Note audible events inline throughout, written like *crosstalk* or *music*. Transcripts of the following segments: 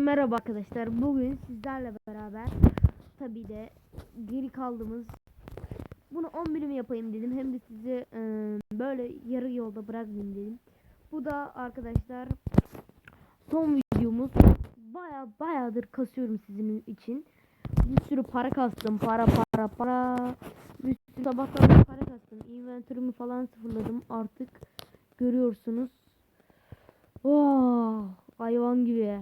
Merhaba arkadaşlar. Bugün sizlerle beraber tabii de geri kaldığımız bunu 10 bölüm yapayım dedim. Hem de sizi e, böyle yarı yolda bırakmayayım dedim. Bu da arkadaşlar son videomuz. Baya bayağıdır kasıyorum sizin için. Bir sürü para kastım. Para para para. Bir sürü sabahtan para kastım. Inventörümü falan sıfırladım artık. Görüyorsunuz. Oh, hayvan gibi.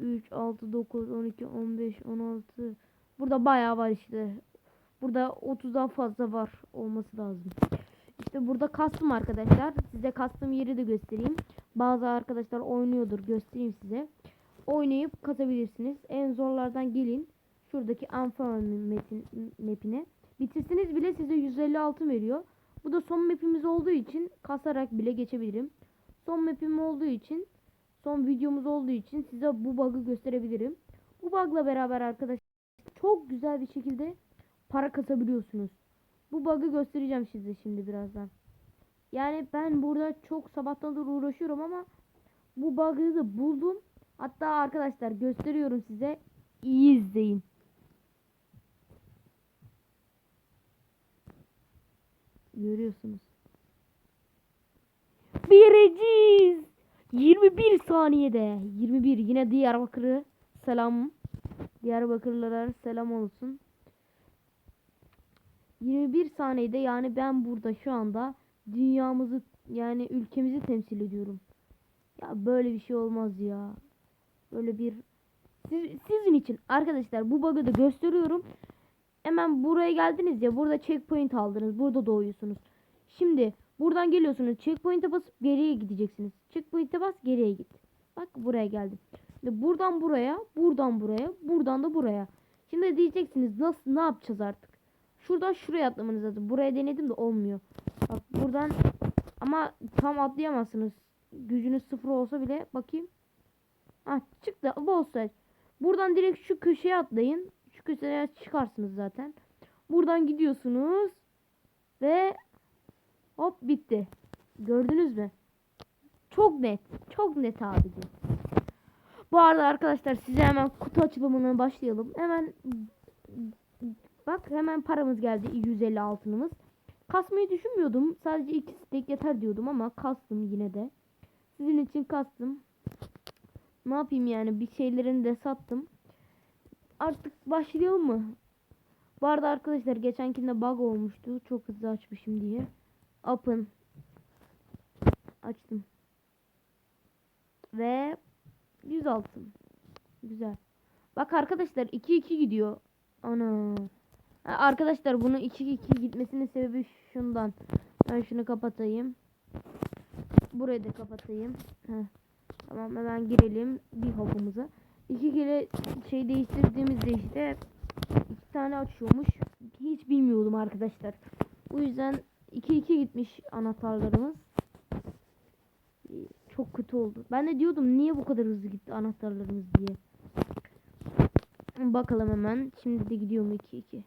3, 6, 9, 12, 15, 16. Burada bayağı var işte. Burada 30'dan fazla var olması lazım. İşte burada kastım arkadaşlar. Size kastım yeri de göstereyim. Bazı arkadaşlar oynuyordur. Göstereyim size. Oynayıp kasabilirsiniz. En zorlardan gelin. Şuradaki metin, mapine. Bitirsiniz bile size 150 altın veriyor. Bu da son mapimiz olduğu için kasarak bile geçebilirim. Son mapim olduğu için son videomuz olduğu için size bu bug'ı gösterebilirim. Bu bug'la beraber arkadaşlar çok güzel bir şekilde para kasabiliyorsunuz. Bu bug'ı göstereceğim size şimdi birazdan. Yani ben burada çok sabahtandır uğraşıyorum ama bu bug'ı da buldum. Hatta arkadaşlar gösteriyorum size. İyi izleyin. Görüyorsunuz. Biriciyiz. 21 saniyede. 21 yine Diyarbakır'ı selam. Diyarbakırlılara selam olsun. 21 saniyede yani ben burada şu anda dünyamızı yani ülkemizi temsil ediyorum. Ya böyle bir şey olmaz ya. Böyle bir siz, sizin için arkadaşlar bu bug'ı da gösteriyorum. Hemen buraya geldiniz ya burada checkpoint aldınız. Burada doğuyorsunuz. Şimdi buradan geliyorsunuz. Checkpoint'e basıp geriye gideceksiniz. Checkpoint'e bas geriye git. Bak buraya geldim. Şimdi buradan buraya, buradan buraya, buradan da buraya. Şimdi diyeceksiniz nasıl ne yapacağız artık? Şuradan şuraya atlamanız lazım. Buraya denedim de olmuyor. Bak buradan ama tam atlayamazsınız. Gücünüz sıfır olsa bile bakayım. Ah çıktı. Bu. Buradan direkt şu köşeye atlayın. Şu köşeye çıkarsınız zaten. Buradan gidiyorsunuz. Ve hop bitti. Gördünüz mü? Çok net. Çok net abici. Bu arada arkadaşlar size hemen kutu açılımına başlayalım. Hemen bak hemen paramız geldi. 150 altınımız. Kasmayı düşünmüyordum. Sadece iki stek yeter diyordum ama kastım yine de. Sizin için kastım. Ne yapayım yani bir şeylerini de sattım. Artık başlayalım mı? Bu arada arkadaşlar geçenkinde bug olmuştu. Çok hızlı açmışım diye. Open. Açtım. Ve 100 altın. Güzel. Bak arkadaşlar 2-2 gidiyor. Ana. Arkadaşlar bunu 2-2 gitmesinin sebebi şundan. Ben şunu kapatayım. Burayı da kapatayım. Heh. Tamam hemen girelim bir hopumuza. İki kere şey değiştirdiğimizde işte iki tane açıyormuş. Hiç bilmiyordum arkadaşlar. Bu yüzden 2-2 gitmiş anahtarlarımız. Çok kötü oldu. Ben de diyordum niye bu kadar hızlı gitti anahtarlarımız diye. Bakalım hemen. Şimdi de gidiyor mu 2-2.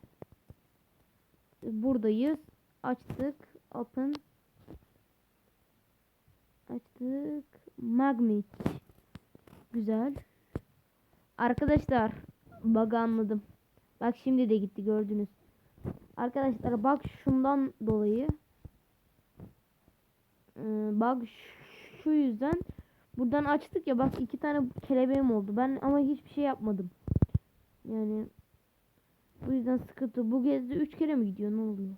Buradayız. Açtık. Open. Açtık. Magnet. Güzel. Arkadaşlar bug anladım. Bak şimdi de gitti gördünüz. Arkadaşlar bak şundan dolayı. Ee, bak şu yüzden buradan açtık ya bak iki tane kelebeğim oldu. Ben ama hiçbir şey yapmadım. Yani bu yüzden sıkıntı. Bu gezde üç kere mi gidiyor ne oluyor?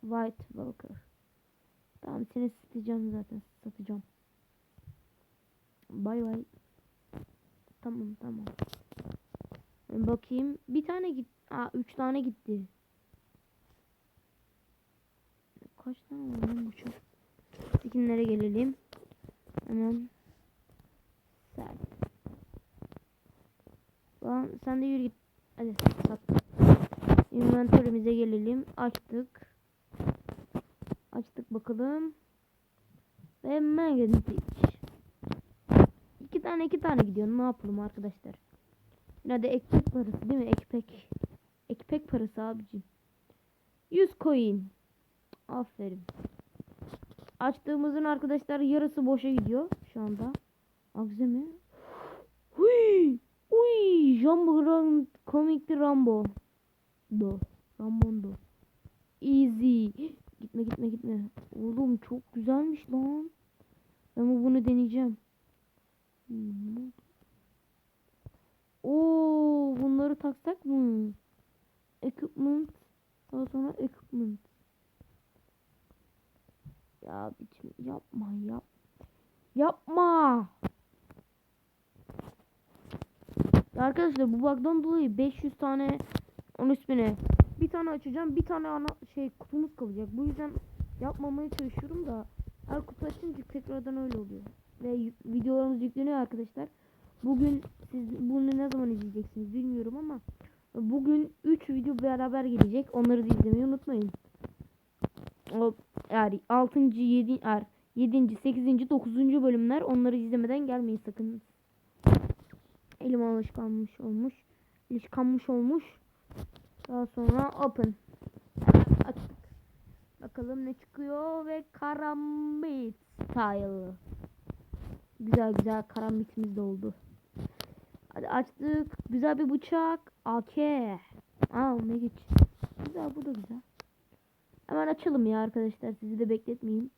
White Walker. Tamam seni satacağım zaten satacağım. Bay bay. Tamam tamam. Bakayım. Bir tane git. Aa üç tane gitti. Kaç tane var lan bu çocuk? Tekinlere gelelim. Hemen. Sen. Lan sen de yürü git. Hadi sat. Inventörümüze gelelim. Açtık. Açtık bakalım. Ve magnetic. İki tane iki tane gidiyor. Ne yapalım arkadaşlar? Yine de ekmek parası değil mi? Ekmek. Ekmek parası abicim. 100 coin. Aferin. Açtığımızın arkadaşlar yarısı boşa gidiyor şu anda. Akze mi? Jumbo Grand Comic'li Rambo. Do. Rambondo. Easy. Gitme gitme gitme. Oğlum çok güzelmiş lan. Ben bunu deneyeceğim. Oo, bunları taksak mı? Equipment. Daha sonra equipment. Ya biçim yapma yap. Yapma. Ya arkadaşlar bu bug'dan dolayı 500 tane onun üstüne bir tane açacağım bir tane ana şey kutumuz kalacak. Bu yüzden yapmamaya çalışıyorum da her kutu açınca tekrardan öyle oluyor. Ve videolarımız yükleniyor arkadaşlar. Bugün siz bunu ne zaman izleyeceksiniz bilmiyorum ama bugün 3 video beraber gelecek. Onları da izlemeyi unutmayın. O yani 6. 7. er 7. 8. 9. bölümler onları izlemeden gelmeyin sakın. Elim alışkanmış olmuş. İlişkanmış olmuş. Daha sonra open. Açtık. Bakalım ne çıkıyor ve karambit style. Güzel güzel karambitimiz de oldu. Hadi açtık. Güzel bir bıçak. AK. Aa ne geç. Güzel bu da güzel. Hemen açalım ya arkadaşlar sizi de bekletmeyeyim.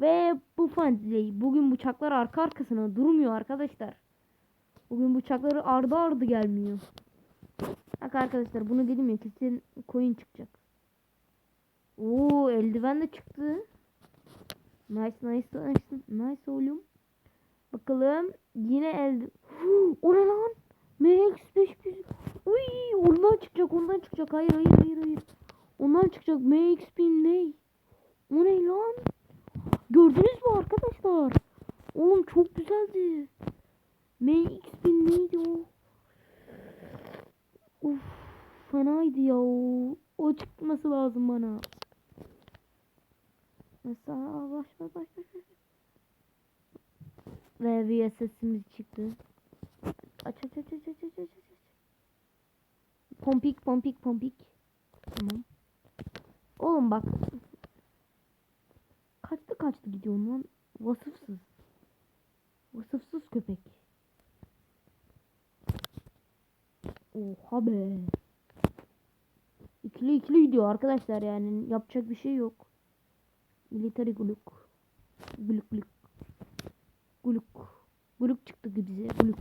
Ve bu fanziley. Bugün bıçaklar arka arkasına durmuyor arkadaşlar. Bugün bıçakları ardı ardı gelmiyor. Bak arkadaşlar bunu dedim ya kesin coin çıkacak. Oo eldiven de çıktı. Nice nice nice nice oğlum. Bakalım yine elde. o ne lan? MX 500. Uy ondan çıkacak ondan çıkacak. Hayır hayır hayır hayır. Ondan çıkacak MX 1000 ne? O ne lan? Gördünüz mü arkadaşlar? Oğlum çok güzeldi. MX 1000 neydi o? Uf fenaydı ya o. O çıkması lazım bana. Mesela baş baş baş baş. Ve VSS'imiz çıktı. Aç aç aç aç aç aç aç aç. Pompik pompik pompik. Tamam. Oğlum bak. Kaçtı kaçtı gidiyor lan. Vasıfsız. Vasıfsız köpek. Oha be. İkili ikili gidiyor arkadaşlar yani yapacak bir şey yok. Military gluk. Gluk gluk. Gluk. Gluk çıktı bize gluk.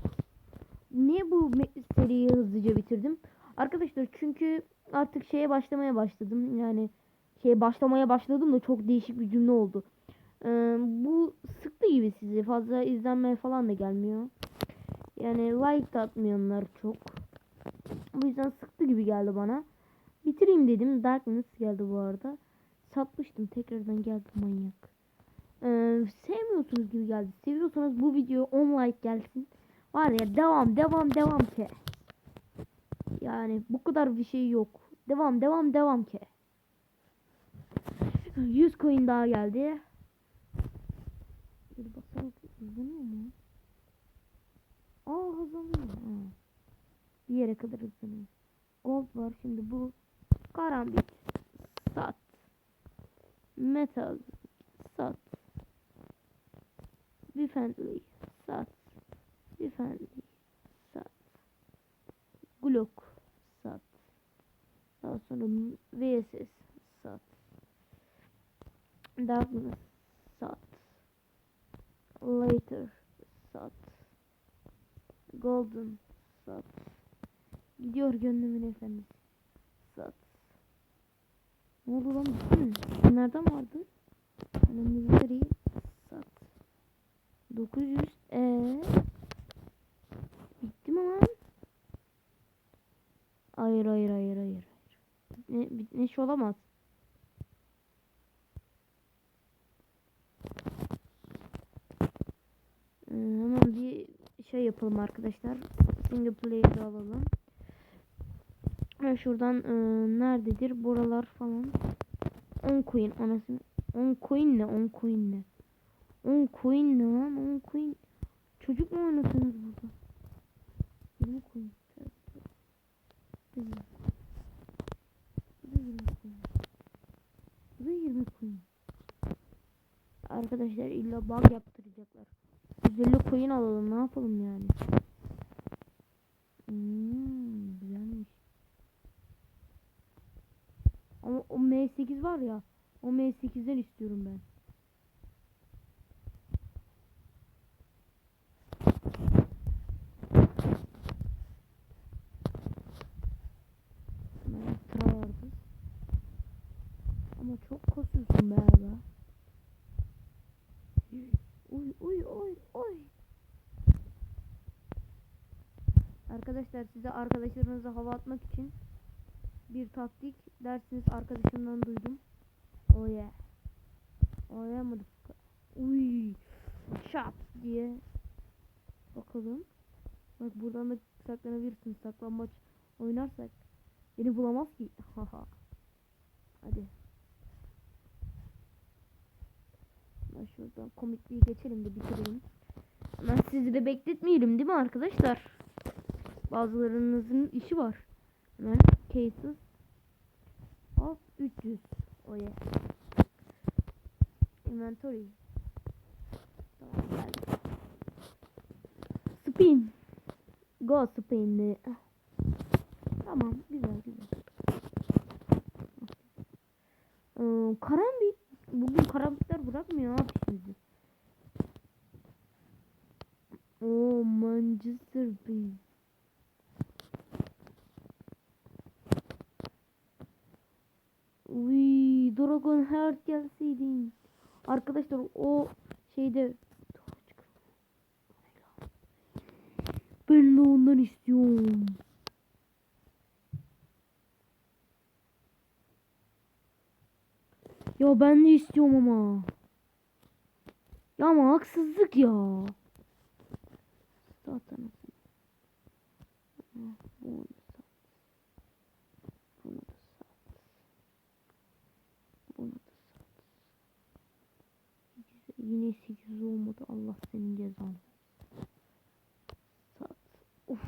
Niye bu seriyi hızlıca bitirdim? Arkadaşlar çünkü artık şeye başlamaya başladım. Yani şeye başlamaya başladım da çok değişik bir cümle oldu. Ee, bu sıktı gibi sizi. Fazla izlenmeye falan da gelmiyor. Yani like da atmayanlar çok. Bu yüzden sıktı gibi geldi bana. Bitireyim dedim. Darkness geldi bu arada. Satmıştım. Tekrardan geldi manyak. Ee, sevmiyorsunuz gibi geldi. Seviyorsanız bu video 10 like gelsin. Var ya devam devam devam ki. Yani bu kadar bir şey yok. Devam devam devam ki. 100 coin daha geldi. Bir basarak hızlanıyor mu? Aa hızlanıyor. Ha. Bir yere kadar hızlanıyor. Gold var şimdi bu. Karambit. Sat. Metal. Sat. Defendly. Sat. Defendly. Sat. Glock. Sat. Daha sonra VSS. Darkness. Sat. Later. Sat. Golden. Sat. Gidiyor gönlümün efendisi. Sat. Ne oldu lan mi? Nereden vardı? Hani military sat. 900 e Bitti mi lan? Hayır hayır hayır hayır. Ne, bitmiş olamaz. Hemen bir şey yapalım arkadaşlar. Single player'ı alalım. Ve şuradan e, nerededir? Buralar falan. 10 coin anasını. 10 coin ne? 10 coin ne? 10 coin ne lan? 10 coin. Çocuk mu oynatıyorsunuz burada? 20 coin. Bu da 20 coin. Bu da 20 coin. Arkadaşlar illa bug yaptıracaklar. Zilli coin alalım. Ne yapalım yani? Hmm, güzelmiş. Ama o M8 var ya. O M8'den istiyorum ben. Arkadaşlar size arkadaşlarınıza hava atmak için bir taktik dersiniz arkadaşımdan duydum. Oh yeah. Oh yeah. Uy. Şap diye. Bakalım. Bak buradan da saklanabilirsin. Saklanmaç oynarsak beni bulamaz ki. *laughs* Haha. Hadi. Ben şuradan komikliği geçelim de bitirelim. Ben sizi de bekletmeyelim değil mi arkadaşlar? Bazılarınızın işi var. Hemen cases of 300. Oh yeah. Inventory. Tamam. Spin. Go spin. Tamam güzel güzel. Ee, karambit. Bugün karambitler bırakmıyor abi bizi. Oo Manchester Beast. Uy, Dragon Heart gelseydin. Arkadaşlar o şeyde ben de ondan istiyorum. Ya ben de istiyorum ama. Ya ama haksızlık ya. Zaten. Bunu da sat. Bunu da sat. Bunu da sat. Yine 8 olmadı. Allah senin cezanı. Sat. Of.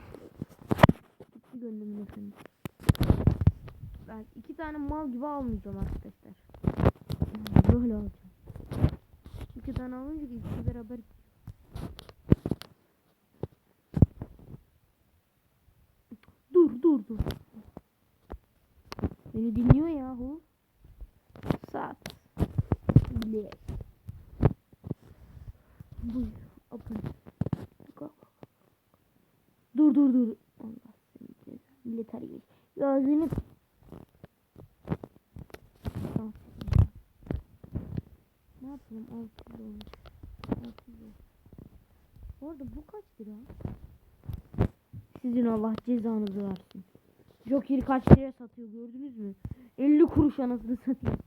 Gitti gönlümün efendim. Ben iki tane mal gibi almayacağım arkadaşlar. Böyle alacağım. İki tane alınca ikisi beraber. Dur dur dur. Beni dinliyor yahu. Sat. Bilek. Buyur. Dur dur dur. Allah seni ceza. Militeriymiş. Gözünü. Tamam. Ne yapalım? 600 olmuş. 600 olmuş. Bu arada bu kaç lira? Sizin Allah cezanızı versin. Joker'i kaç liraya satıyor gördünüz mü? 50 kuruş anasını satıyor.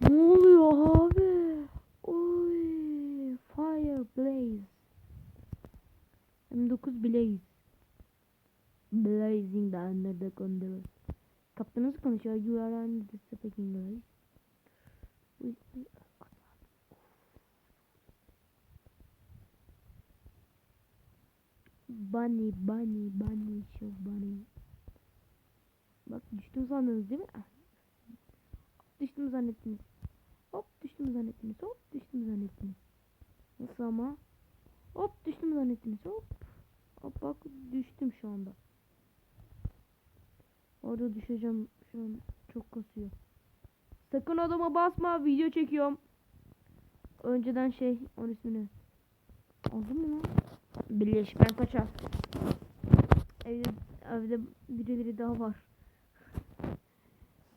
Ne oluyor abi? Oy, fire blaze. M9 blaze. Blazing the under the gondola. Kaptanınız konuşuyor. You are under the speaking guys. Uy, uy, Bunny, bunny, bunny, show bunny. Düştüm sandınız değil mi? Ah. Düştüm zannettiniz. Hop düştüm zannettiniz. Hop düştüm zannettiniz. Nasıl ama? Hop düştüm zannettiniz. Hop. Hop bak düştüm şu anda. Orada düşeceğim. Şu an çok kasıyor. Sakın adama basma. Video çekiyorum. Önceden şey onun ismini. Aldın mı lan? Birleş ben kaçar. Evde, evde birileri daha var.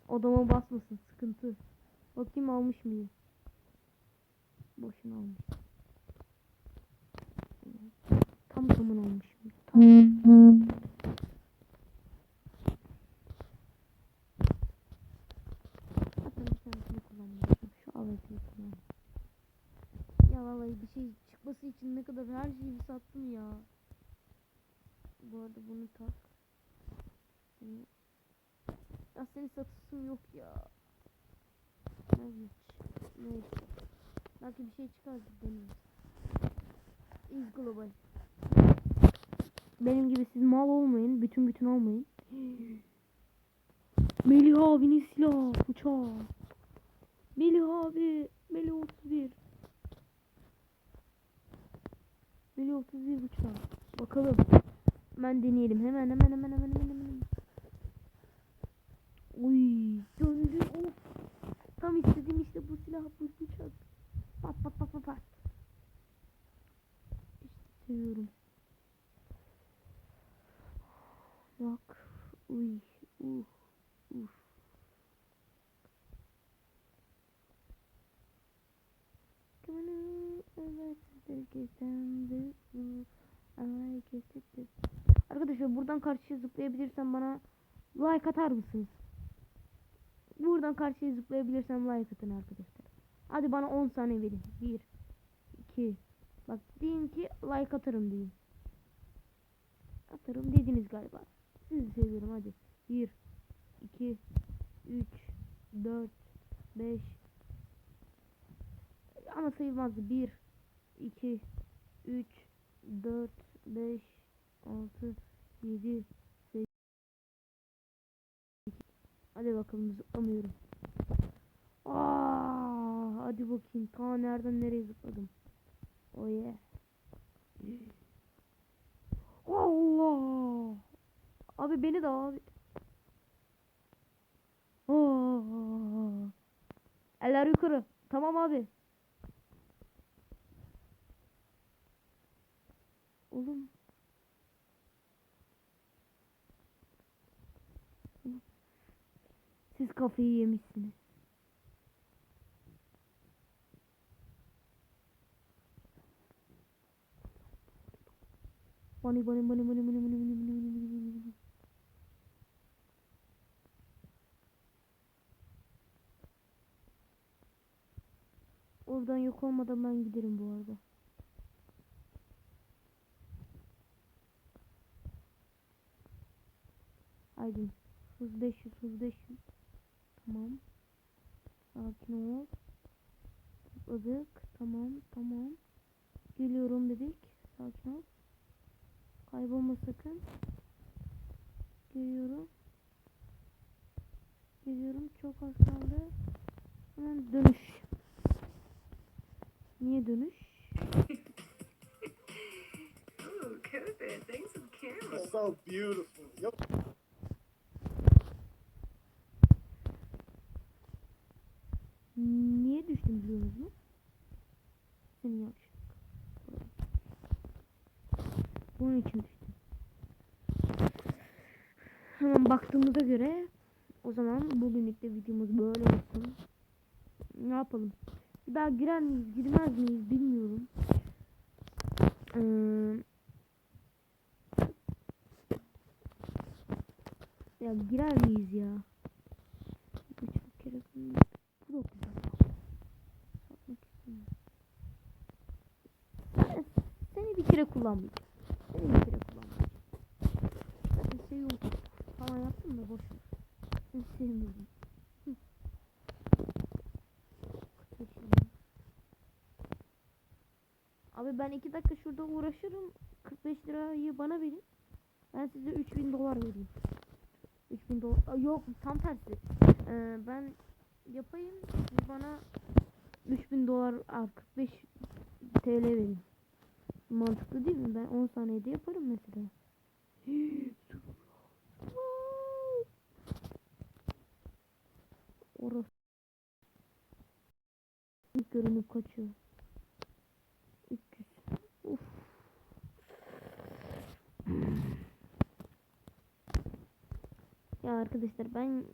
Odama basmasın sıkıntı. Bakayım almış mıyım? Boşuna almış. Tam tamın almışım. Tam. Ya vallahi bir şey çıkması için ne kadar her şeyi sattım ya. Bu arada bunu tak. Seni... Seni satışım yok ya. Ne. Neyse. Belki bir şey çıkardır deneriz. İz global. Benim gibi siz mal olmayın. Bütün bütün olmayın. *gasps* Melih abinin silah. Bıçağı. Melih abi. Melih 31. Melih 31 bıçağı. Bakalım. Hemen deneyelim. Hemen hemen hemen hemen hemen hemen. Uy, döndü. Of. Tam istediğim işte bu silah bu bıçak. Pat pat pat pat pat. İşte. Bak. Uy. Uh. Uf. Arkadaşlar buradan karşıya zıplayabilirsem bana like atar mısınız? Buradan karşıya zıplayabilirsem like atın arkadaşlar. Hadi bana 10 saniye verin. 1 2 Bak deyin ki like atarım deyin. Atarım dediniz galiba. Sizi seviyorum hadi. 1 2 3 4 5 ama sayılmazdı. 1 2 3 4 5 6 7 Hadi bakalım zıplamıyorum. Aa, hadi bakayım. Ta nereden nereye zıpladım. Oh yeah. Allah. Abi beni de abi. Aa. Eller yukarı. Tamam abi. Oğlum. Siz kafayı yemişsiniz. Bunny bunny bunny bunny bunny bunny bunny bunny bunny bunny bunny. Oradan yok olmadan ben giderim bu arada. Haydi. Hız 500, hız 500. Tamam. Sakin ol. Zıpladık. Tamam, tamam. Geliyorum dedik. Sakin ol. Kaybolma sakın. Geliyorum. Geliyorum. Çok az kaldı. Hemen dönüş. Niye dönüş? *laughs* Ooh, Cupid, thanks some cameras. That's so beautiful. Yep. Niye düştüm biliyor musun? Senin yavşak. Bunun için düştüm. Hemen baktığımıza göre o zaman bugünlük de videomuz böyle olsun. Ne yapalım? Bir daha girer miyiz, girmez miyiz bilmiyorum. Ee, ya girer miyiz ya? Bu çok kere bu da güzel. Seni bir kere kullanmayacağım. Seni bir kere kullanmayacağım. Zaten seviyorum. Falan yaptım da boş ver. Seni sevmiyorum. Hı. Kaçırdım. Ben iki dakika şurada uğraşırım. 45 lirayı bana verin. Ben size 3000 dolar vereyim. 3000 dolar. Yok tam tersi. Ee, ben yapayım. Siz bana 3000 dolar al 45 TL verin. Mantıklı değil mi? Ben 10 saniyede yaparım mesela. *gasps* Orası. Görünüp kaçıyor. 300. Uf. Ya arkadaşlar ben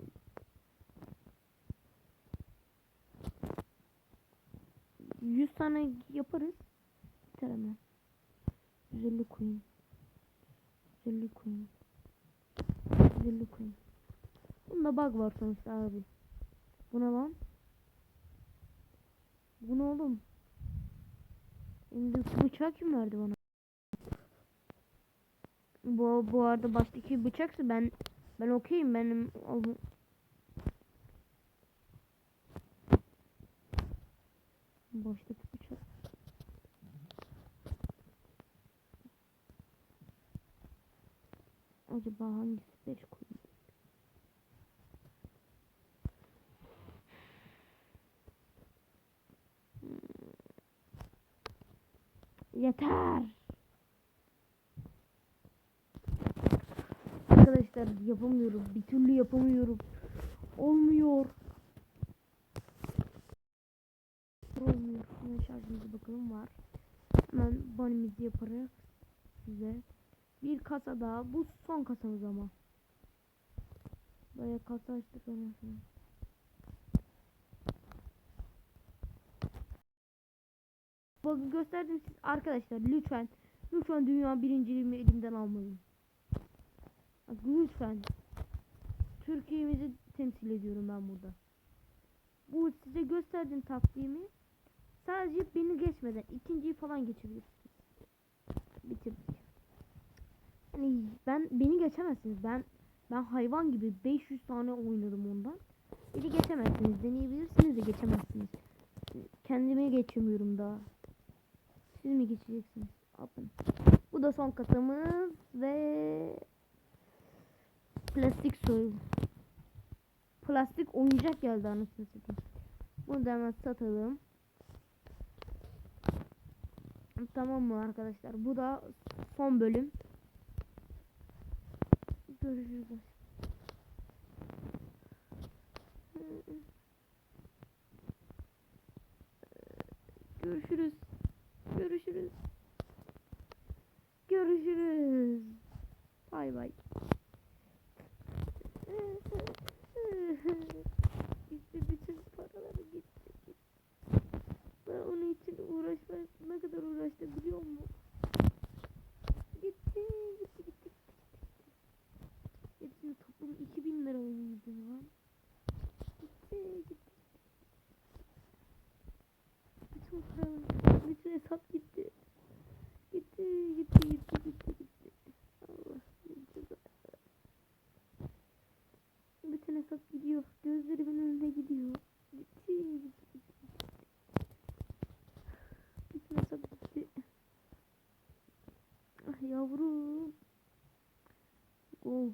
Yüz tane yaparız. Biter hemen. 150 koyun. 150 koyun. 150 koyun. Bunda bug var sonuçta abi. Buna lan. Bu ne oğlum? Elimdeki bıçağı kim verdi bana? Bu, bu arada baştaki bıçaksa ben ben okeyim benim baştaki bıçak acaba hangisi beş koyayım Hmm. yeter Arkadaşlar yapamıyorum. Bir türlü yapamıyorum. Olmuyor. Olmuyor. Hemen şarjımıza bakalım var. Hemen banimizi yaparız. Size. Bir kasa daha. Bu son kasamız ama. Böyle kasa açtık anasını. Bakın gösterdim siz arkadaşlar lütfen lütfen dünya birinciliğimi elimden almayın. Lütfen. Türkiye'mizi temsil ediyorum ben burada. Bu size gösterdiğim takvimi sadece beni geçmeden ikinciyi falan geçebilirsiniz. Bitirdik. Hani ben beni geçemezsiniz. Ben ben hayvan gibi 500 tane oynadım ondan. Beni geçemezsiniz. Deneyebilirsiniz de geçemezsiniz. Kendime geçemiyorum daha. Siz mi geçeceksiniz? Yapın. Bu da son kasamız ve plastik soy. Plastik oyuncak geldi anasını satayım. Bunu da hemen satalım. Tamam mı arkadaşlar? Bu da son bölüm. Görüşürüz. Görüşürüz. Görüşürüz. Görüşürüz. Bay bay. Gitti bütün paraları gitti. Ben onun için uğraşmak ne kadar uğraştım biliyor musun? Gitti, gitti, gitti. Hepsini toplam 2000 lira oynadı lan. Gitti, gitti. Bütün param, bütün hesap gitti. Gitti, gitti, gitti, gitti, gitti. Allah gitti. Bütün hesap gidiyor. Gözlerimin önünde gidiyor. Gitti. Bütün hesap gitti. Ah yavrum. Gold.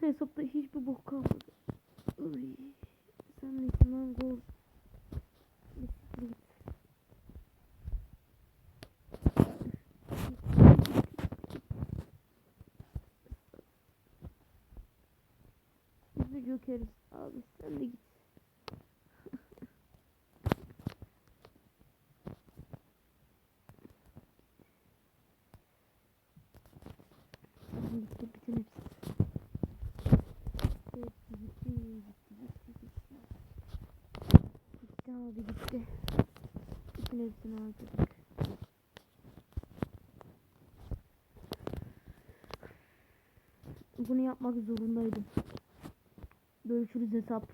Hesapta hiçbir bok kalmadı. Uy. Sen nesin lan gold? Bir siktir git. Biz de jokeriz abi sen de git. Gitti bütün hepsi. Hepsi gitti, gitti, gitti, gitti. Gitti abi gitti. Hepsini harcadık. Bunu yapmak zorundaydım. Görüşürüz hesap.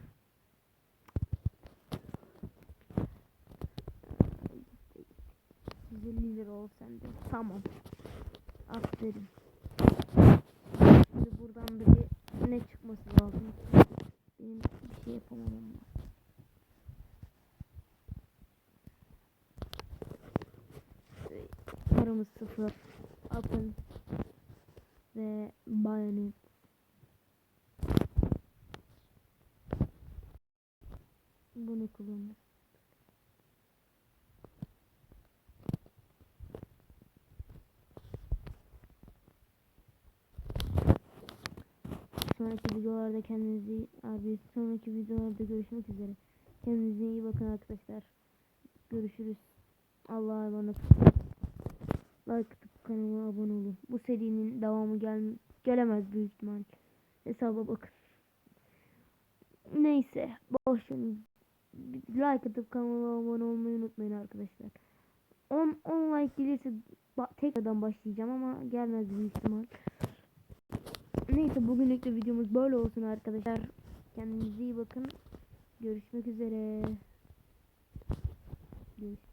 150 lira ol sende. Tamam. Aferin. Şimdi buradan da bir ne çıkması lazım. Benim bir şey yapamam ama. Ee, Paramız sıfır. Apın ve bayonet. Bunu kullanırız. Sonraki videolarda kendinizi abi sonraki videolarda görüşmek üzere. Kendinize iyi bakın arkadaşlar. Görüşürüz. Allah'a emanet. Like atıp kanalıma abone olun. Bu serinin devamı gel gelemez büyük ihtimal. Hesaba bakın. Neyse boş verin. Like atıp kanalıma abone olmayı unutmayın arkadaşlar. 10 10 like gelirse ba- tekrardan başlayacağım ama gelmez büyük ihtimal. Neyse bugünlük de videomuz böyle olsun arkadaşlar. Kendinize iyi bakın. Görüşmek üzere. Görüşmek